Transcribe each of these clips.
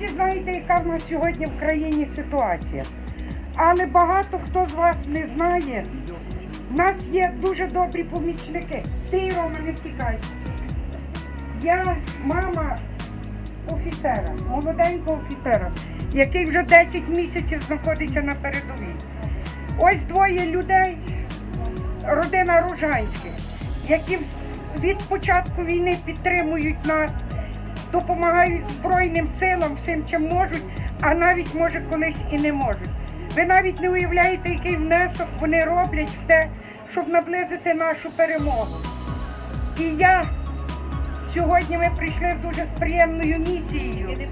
яка в нас сьогодні в країні ситуація. Але багато хто з вас не знає. У нас є дуже добрі помічники. Ти, Рома, не втікай. Я мама офіцера, молоденького офіцера, який вже 10 місяців знаходиться на передовій. Ось двоє людей, родина Ружанських, які від початку війни підтримують нас, допомагають Збройним силам всім, чим можуть, а навіть може колись і не можуть. Ви навіть не уявляєте, який внесок вони роблять в те, щоб наблизити нашу перемогу. І я сьогодні ми прийшли дуже з приємною місією.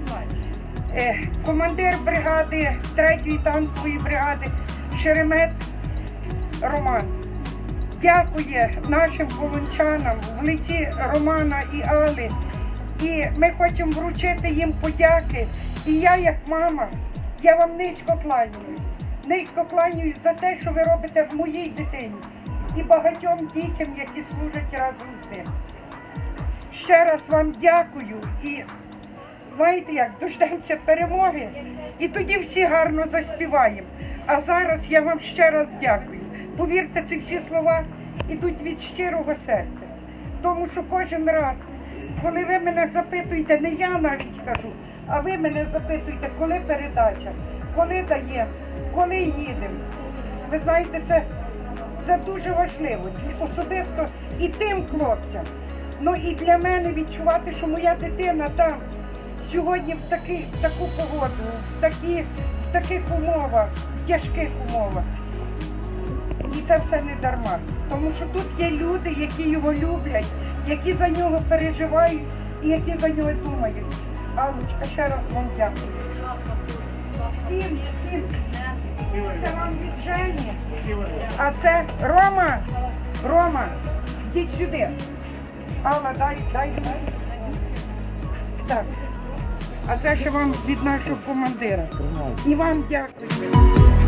Е, Командир бригади 3-ї танкової бригади Шеремет Роман дякує нашим волончанам в лиці Романа і Али. І ми хочемо вручити їм подяки. І я, як мама, я вам низько кланяюсь. Низько кланяюсь за те, що ви робите в моїй дитині і багатьом дітям, які служать разом з ним. Ще раз вам дякую і знаєте як, дождемося перемоги, і тоді всі гарно заспіваємо. А зараз я вам ще раз дякую. Повірте, ці всі слова йдуть від щирого серця. Тому що кожен раз, коли ви мене запитуєте, не я навіть кажу, а ви мене запитуєте, коли передача, коли даємо, коли їдемо. Ви знаєте, це, це дуже важливо. Особисто і тим хлопцям. Ну і для мене відчувати, що моя дитина там сьогодні в, таки, в таку погоду, в, такі, в таких умовах, в тяжких умовах. Це все не дарма. Тому що тут є люди, які його люблять, які за нього переживають і які за нього думають. Аллочка, ще раз вам дякую. Всім, всім. Це вам від Жені. А це Рома. Рома, йдіть сюди. Алла, дай. дай. Так. А це ще вам від нашого командира. І вам дякую.